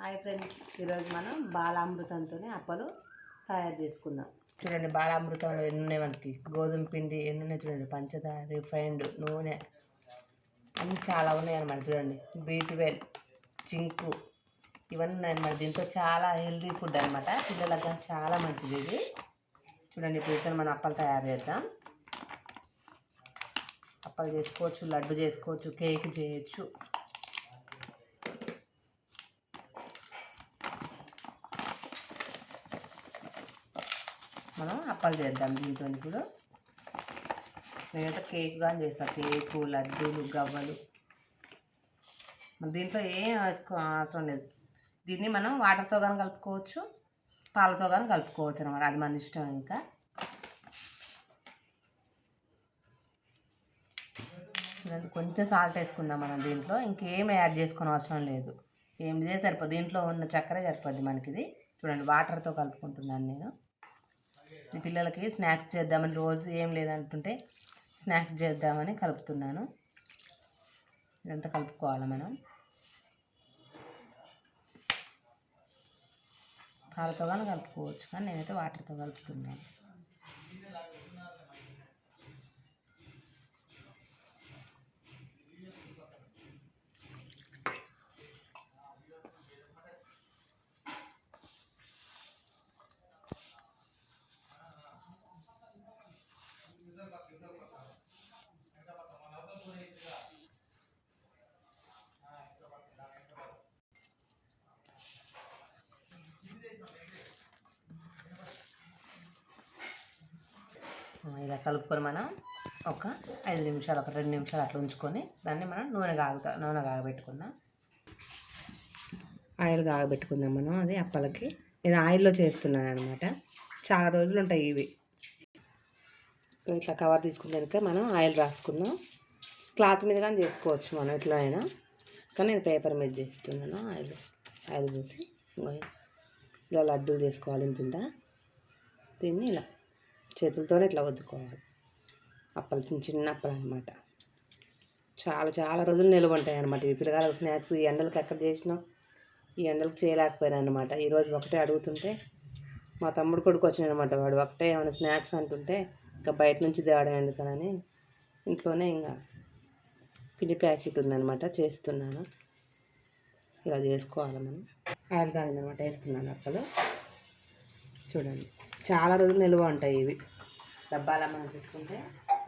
Hi friends ఈరోజు మనం బాలామృతంతో అప్పలు తయారు చేసుకుందాం. చూడండి బాలామృతంలో ఎన్ని ఉన్నాయి మనకి? గోధుమ పిండి ఎన్ని ఉన్నాయి చూడండి పంచదార రిఫైండ్ నూనె అన్నీ చాలా ఉన్నాయి అన్నమాట చూడండి. బీట్వెల్ చింకు ఇవన్నీ ఉన్నాయి అన్నమాట. దీంతో చాలా హెల్తీ ఫుడ్ అనమాట పిల్లలకు చాలా మంచిది ఇది. చూడండి ఇప్పుడు మనం అప్పలు తయారు చేద్దాం. అప్పలు చేసుకోవచ్చు లడ్డు చేసుకోవచ్చు కేక్ చేయొచ్చు. మనం అప్పాలు చేద్దాం దీంతో ఇప్పుడు. నేనైతే కేక్ కానీ చేస్తాను కేకు లడ్డూలు గవ్వలు. దీంట్లో ఏం వేసుకో అవసరం లేదు. దీన్ని మనం వాటర్తో కానీ కలుపుకోవచ్చు పాలతో కానీ కలుపుకోవచ్చు అనమాట అది మన ఇష్టం ఇంకా. కొంచెం సాల్ట్ వేసుకుందాం మనం దీంట్లో. ఇంకేం యాడ్ చేసుకునే అవసరం లేదు. ఏం ఇదే సరిపోదు. దీంట్లో ఉన్న చక్కెర సరిపోద్ది మనకి ఇది చూడండి వాటర్తో కలుపుకుంటున్నాను నేను. పిల్లలకి స్నాక్స్ చేద్దామని రోజు ఏం లేదంటుంటే స్నాక్స్ చేద్దామని కలుపుతున్నాను. ఇదంతా కలుపుకోవాలి మనం. పాలతో కానీ కలుపుకోవచ్చు కానీ నేనైతే వాటర్తో కలుపుతున్నాను. ఇలా కలుపుకొని మనం ఒక ఐదు నిమిషాలు ఒక రెండు నిమిషాలు అట్లా ఉంచుకొని దాన్ని మనం నూనె కాగుతా నూనె కాగబెట్టుకుందాం. ఆయిల్ కాగబెట్టుకుందాం మనం అది అప్పలకి. నేను ఆయిల్లో చేస్తున్నాను అనమాట చాలా రోజులు ఉంటాయి ఇవి. ఇట్లా కవర్ తీసుకున్న కనుక మనం ఆయిల్ రాసుకుందాం. క్లాత్ మీద కానీ చేసుకోవచ్చు మనం ఎట్లా అయినా. కానీ నేను పేపర్ మీద చేస్తున్నాను ఆయిల్. ఆయిల్ పోసి ఇలా లడ్డూలు చేసుకోవాలి తిందా దీన్ని ఇలా. చేతులతోనే ఇట్లా వద్దుకోవాలి అప్పలు చిన్న చిన్న అప్పలు అనమాట చాలా చాలా రోజులు నిల్వ ఉంటాయి అనమాట ఈ పిల్లగాల స్నాక్స్ ఈ ఎండలకు ఎక్కడ చేసినా ఈ ఎండలకు చేయలేకపోయాను అనమాట ఈరోజు ఒకటే అడుగుతుంటే మా తమ్ముడు కొడుకు వచ్చిన అనమాట వాడు ఒకటే ఏమైనా స్నాక్స్ అంటుంటే ఇంకా బయట నుంచి తేవడం ఎందుకనని ఇంట్లోనే ఇంకా పిండి ప్యాకెట్ ఉందన్నమాట చేస్తున్నాను. ఇలా చేసుకోవాలి మనం. ఆయిల్ కాగిందనమాట వేస్తున్నాను అప్పలు. చూడండి. చాలా రోజులు నిల్వ ఉంటాయి ఇవి. డబ్బాలా మనం తీసుకుంటే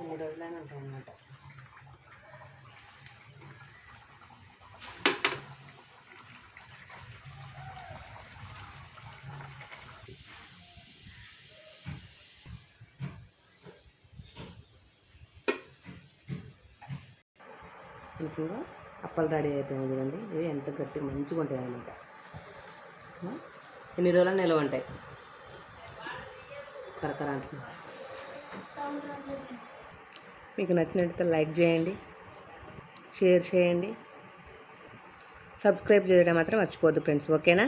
ఎన్ని రోజులైనా ఉంటాయి అన్నమాట. ఇప్పుడు అప్పలు రెడీ అయిపోయాయి చూడండి. ఇవి ఎంత గట్టి మంచిగా ఉంటాయి అన్నమాట. ఎన్ని రోజులు నిల్వ ఉంటాయి? కరకర అంటున్నారు. మీకు నచ్చినట్లయితే లైక్ చేయండి షేర్ చేయండి సబ్స్క్రైబ్ చేయడం మాత్రం మర్చిపోద్దు ఫ్రెండ్స్ ఓకేనా?